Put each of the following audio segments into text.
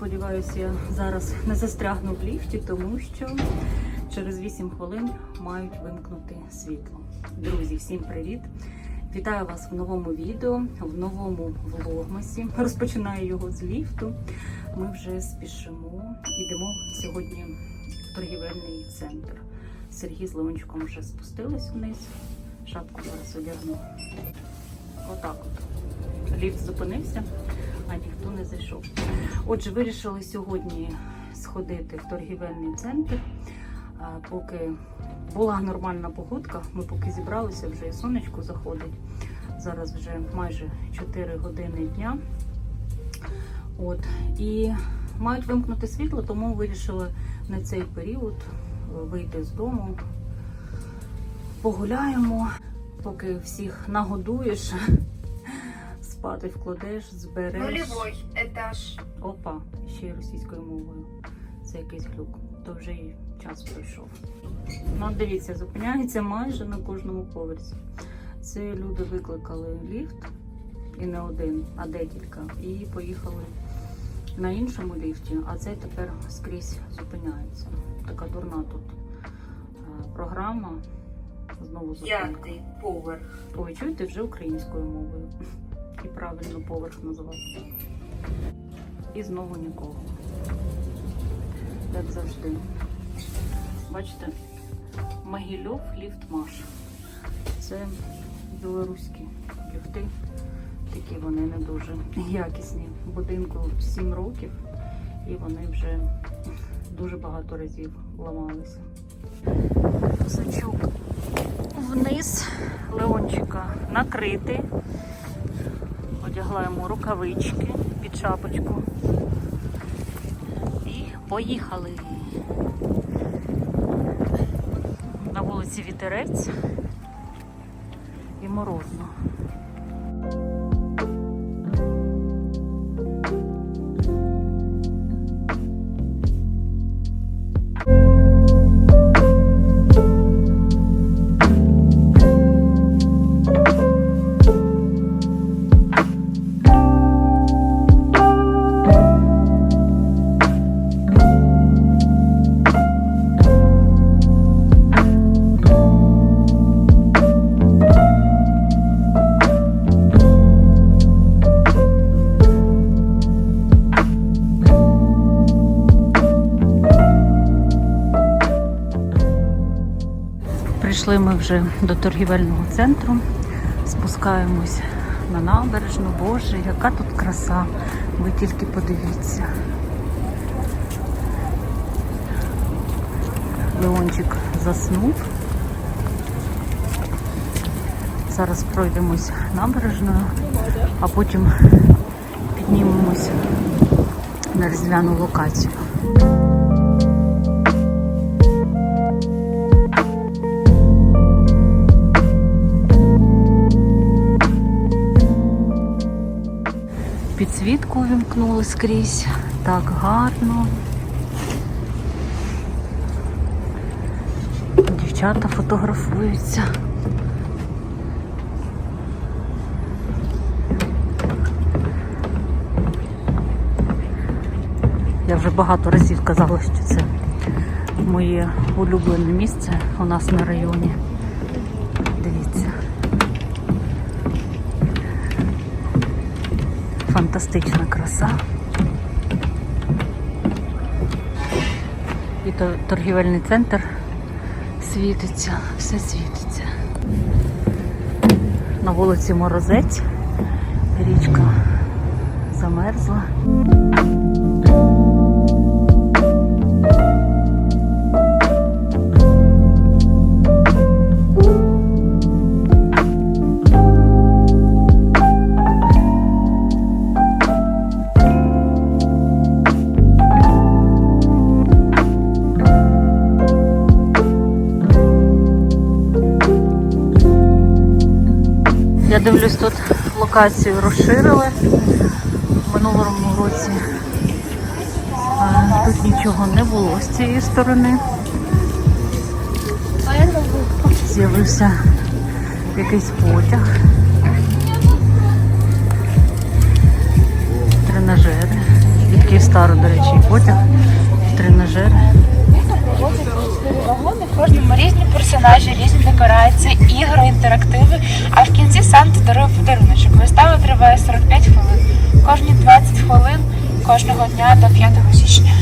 Сподіваюся, я зараз не застрягну в ліфті, тому що через 8 хвилин мають вимкнути світло. Друзі, всім привіт! Вітаю вас в новому відео, в новому влогмасі. Розпочинаю його з ліфту. Ми вже спішимо. Йдемо сьогодні в торгівельний центр. Сергій з Леончиком вже спустились вниз. Шапку зараз одягну. Отак от. Ліфт зупинився, а ніхто не зайшов. Отже, вирішили сьогодні сходити в торгівельний центр. Поки була нормальна погодка, ми поки зібралися, вже і сонечко заходить. Зараз вже майже 4 години дня. От. І мають вимкнути світло, тому вирішили на цей період е, вийти з дому. Погуляємо, поки всіх нагодуєш, спати вкладеш, збереш. Нулевой этаж. Опа, ще й російською мовою. Це якийсь глюк. То вже і час пройшов. Ну, дивіться, зупиняється майже на кожному поверсі. Це люди викликали ліфт, і не один, а декілька, і поїхали на іншому ліфті, а цей тепер скрізь зупиняється. Така дурна тут е, програма. Знову зупинка. Пятый поверх. Ой, чуєте вже українською мовою. Правильно поверх називати. І знову нікого. Як завжди. Бачите? Могильов ліфтмаш. Це білоруські ліфти. Такі вони не дуже якісні. Будинку 7 років і вони вже дуже багато разів ламалися. Сачок вниз Леончика накрити. Одягла йому рукавички під шапочку. І поїхали. На вулиці вітерець і морозно. Прийшли ми вже до торгівельного центру, спускаємось на набережну. Боже, яка тут краса! Ви тільки подивіться. Леончик заснув. Зараз пройдемось набережною, а потім піднімемось на різдвяну локацію. Підсвітку увімкнули скрізь. Так гарно. Дівчата фотографуються. Я вже багато разів казала, що це моє улюблене місце у нас на районі. Дивіться. Фантастична краса. І то торгівельний центр світиться, все світиться. На вулиці Морозець річка замерзла. Дивлюсь, тут локацію розширили в минулому році. Тут нічого не було з цієї сторони. З'явився якийсь потяг. Тренажери, в Київстару, до речі, потяг, і кожному різні персонажі, різні декорації, ігри, інтерактиви. А в кінці Санта дарує подаруночок. Вистава триває 45 хвилин. Кожні 20 хвилин кожного дня до 5 січня.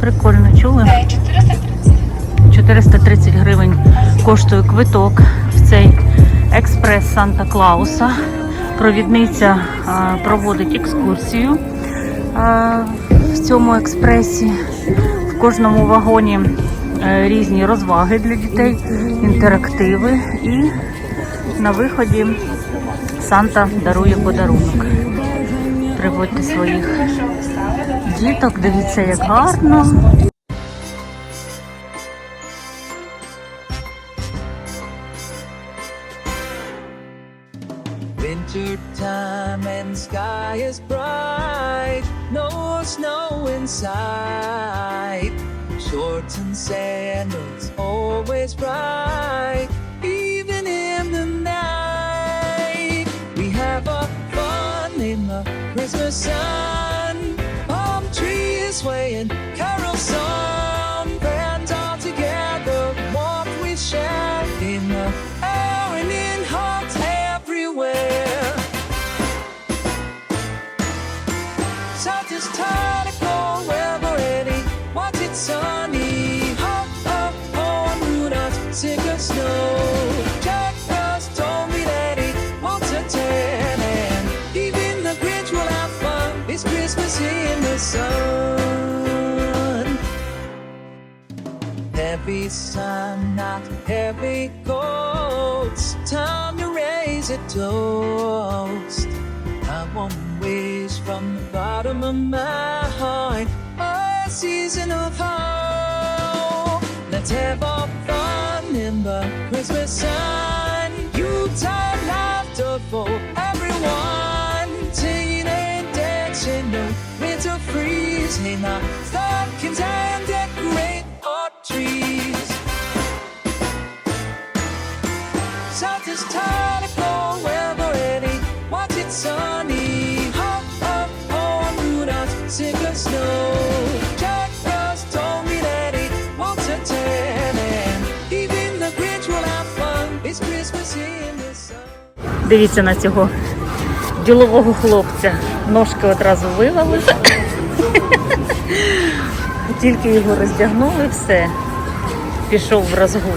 Прикольно, чули? Це 430. 430 гривень коштує квиток в цей експрес Санта Клауса. Провідниця проводить екскурсію в цьому експресі. В кожному вагоні е, різні розваги для дітей, інтерактиви. І на виході Санта дарує подарунок. Приводьте своїх діток, дивіться, як гарно. Winter time and sky is bright, no snow in sight. Shorts and sandals always bright, even in the night. We have a fun in the Christmas sun. Palm trees swaying, carol song, Cold. Watch it sunny. Sick of snow. Jack Frost told me that he wants and even the Grinch will have fun. It's Christmas in the sun. Heavy sun, not heavy coats. Time to raise a toast. I want wish from the bottom of my heart. A season of hope. Let's have our fun in the Christmas sun. Yuletide laughter for everyone. Singing and dancing, no winter freezing. Our stockings and decorate our trees. Santa's tired Дивіться на цього ділового хлопця. Ножки одразу вивалися. Тільки його роздягнули, все. Пішов в розгул.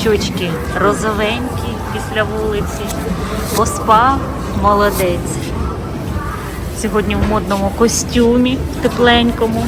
Щочки розовенькі після вулиці. Поспав, молодець. Сьогодні в модному костюмі, тепленькому.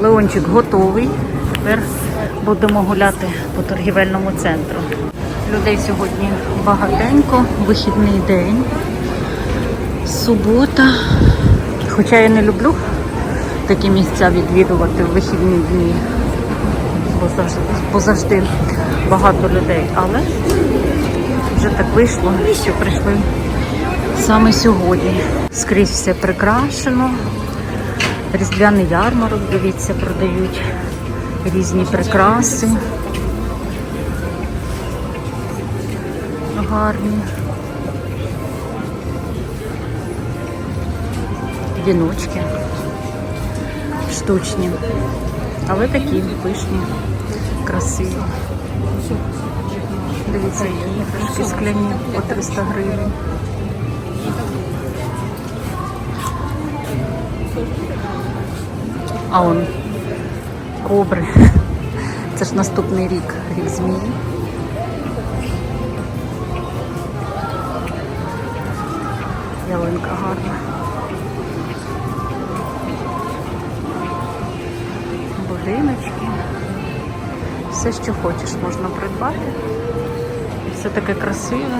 Леончик готовий. Тепер будемо гуляти по торгівельному центру. Людей сьогодні багатенько, вихідний день, субота. Хоча я не люблю такі місця відвідувати в вихідні дні, бо завжди, бо завжди багато людей. Але вже так вийшло, що прийшли саме сьогодні. Скрізь все прикрашено. Різдвяний ярмарок, дивіться, продають різні прикраси. Гарні. Віночки штучні, але такі пишні, красиві. Дивіться, які іграшки скляні по 300 гривень. А он кобри. Це ж наступний рік, рік змії. Ялинка гарна. Будиночки. Все, що хочеш, можна придбати. Все таке красиве.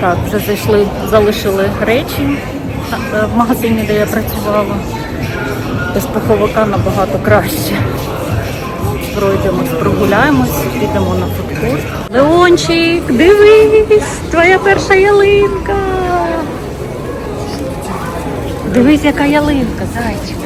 Так, вже зайшли, залишили речі е, в магазині, де я працювала. Без пуховика набагато краще. Пройдемось, прогуляємось, підемо на фудкорт. Леончик, дивись, твоя перша ялинка. Дивись, яка ялинка, зайчик.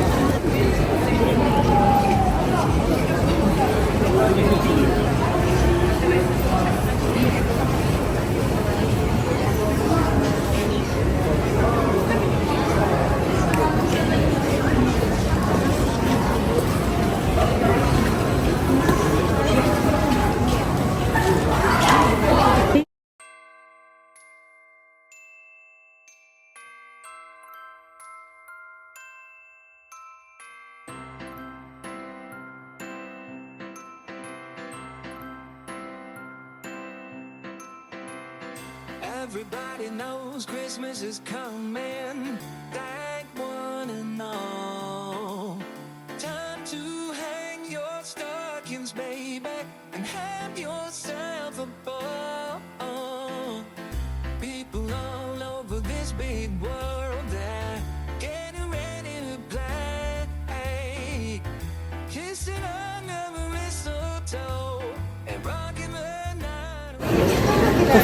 Everybody knows Christmas is coming. Thank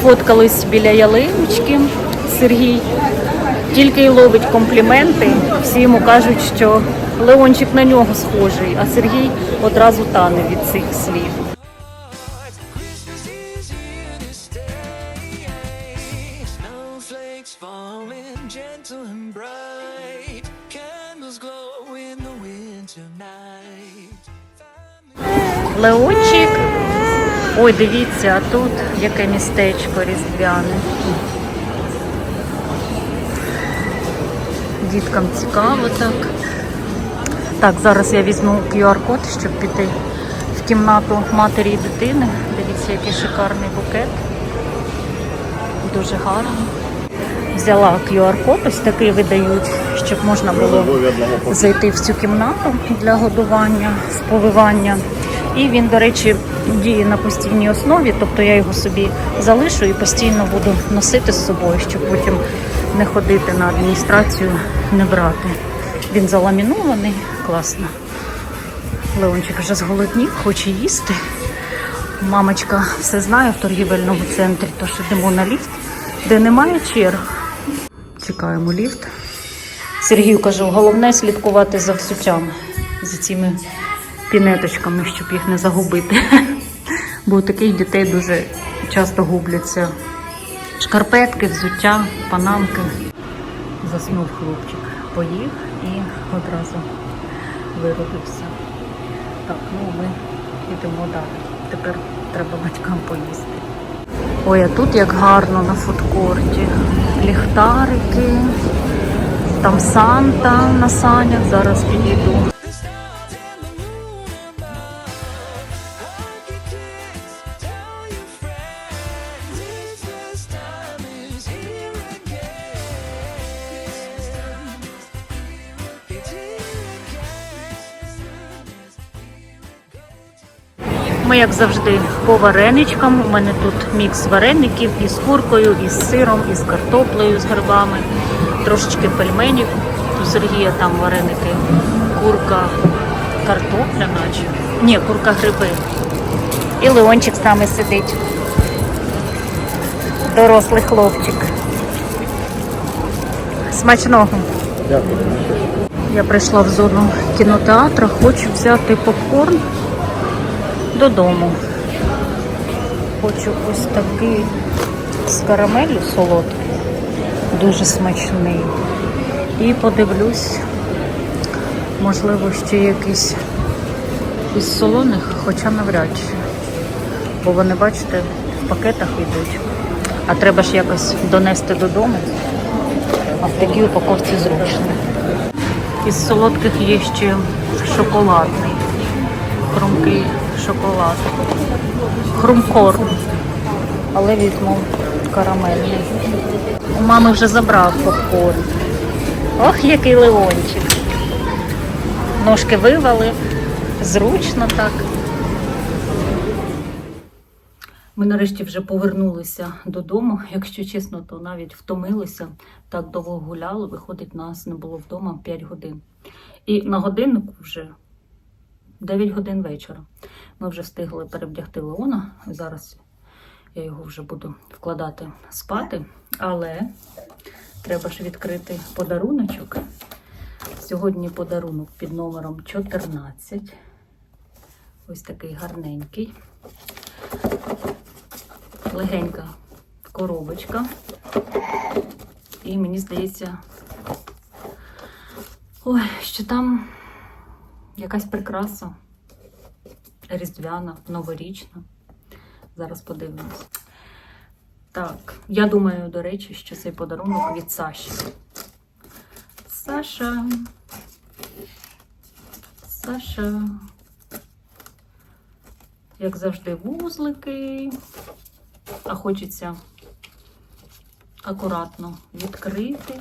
night. Пофоткались біля ялиночки. Сергій тільки й ловить компліменти. Всі йому кажуть, що Леончик на нього схожий, а Сергій одразу тане від цих слів. Ой, дивіться, а тут яке містечко різдвяне. Діткам цікаво так. Так, зараз я візьму QR-код, щоб піти в кімнату матері і дитини. Дивіться, який шикарний букет. Дуже гарно. Взяла QR-код, ось такий видають, щоб можна було зайти в цю кімнату для годування, сповивання. І він, до речі, діє на постійній основі, тобто я його собі залишу і постійно буду носити з собою, щоб потім не ходити на адміністрацію, не брати. Він заламінований, класно. Леончик вже зголоднів, хоче їсти. Мамочка все знає в торгівельному центрі, тож йдемо на ліфт, де немає черг. Чекаємо ліфт. Сергію кажу, головне слідкувати за взуттям, за цими пінеточками, щоб їх не загубити. Бо у таких дітей дуже часто губляться шкарпетки, взуття, панамки. Заснув хлопчик, поїв і одразу виробився. Так, ну ми йдемо далі. Тепер треба батькам поїсти. Ой, а тут як гарно на фудкорті. Ліхтарики, там Санта на санях. Зараз підійду. Ми, як завжди, по вареничкам. У мене тут мікс вареників із куркою, із сиром, із картоплею, з грибами, трошечки пельменів. У Сергія там вареники, курка, картопля, наче. Ні, курка гриби. І Леончик з нами сидить. Дорослий хлопчик. Смачного. Я прийшла в зону кінотеатру, хочу взяти попкорн додому. Хочу ось такий з карамеллю солодкий, дуже смачний. І подивлюсь, можливо, ще якийсь із солоних, хоча навряд чи. Бо вони, бачите, в пакетах йдуть. А треба ж якось донести додому. А в такій упаковці зручно. Із солодких є ще шоколадний хрумкий шоколад. Хрумкор. Але візьму карамельний. У мами вже забрав попкорн. Ох, який леончик. Ножки вивалив. Зручно так. Ми нарешті вже повернулися додому. Якщо чесно, то навіть втомилися. Так довго гуляли. Виходить, нас не було вдома 5 годин. І на годиннику вже 9 годин вечора. Ми вже встигли перевдягти Леона. Зараз я його вже буду вкладати спати. Але треба ж відкрити подаруночок. Сьогодні подарунок під номером 14. Ось такий гарненький. Легенька коробочка. І мені здається, ой, що там якась прикраса різдвяна, новорічна. Зараз подивимось. Так, я думаю, до речі, що цей подарунок від Саші. Саша. Саша. Як завжди, вузлики. А хочеться акуратно відкрити.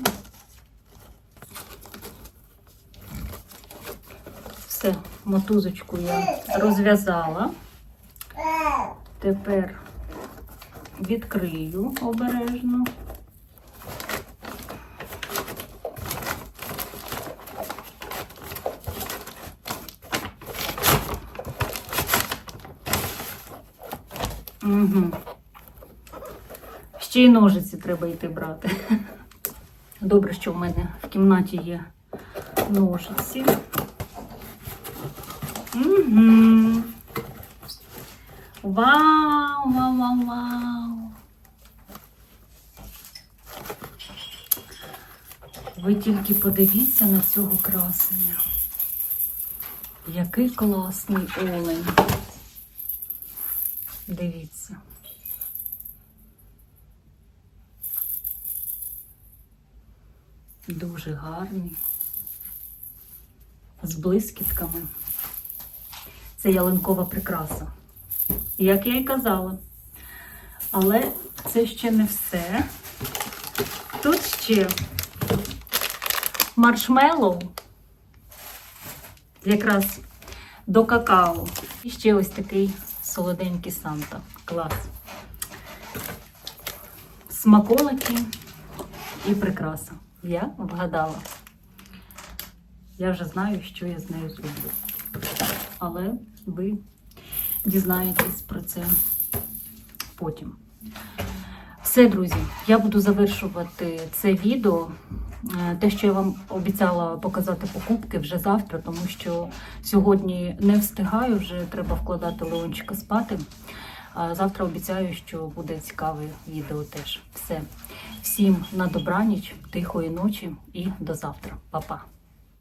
Все, мотузочку я розв'язала. Тепер відкрию обережно. Угу. Ще й ножиці треба йти брати. Добре, що в мене в кімнаті є ножиці. Угу. Вау, вау, вау, вау. Ви тільки подивіться на цього красення. Який класний олень. Дивіться. Дуже гарний. З блискітками. Це ялинкова прикраса. Як я й казала. Але це ще не все. Тут ще маршмеллоу. Якраз до какао. І ще ось такий солоденький Санта. Клас. Смаколики і прикраса. Я вгадала. Я вже знаю, що я з нею зроблю. Але ви дізнаєтесь про це потім. Все, друзі, я буду завершувати це відео. Е, Те, що я вам обіцяла показати покупки вже завтра, тому що сьогодні не встигаю, вже треба вкладати Леончика спати. А завтра обіцяю, що буде цікаве відео теж. Все. Всім на добраніч, тихої ночі і до завтра. Па-па.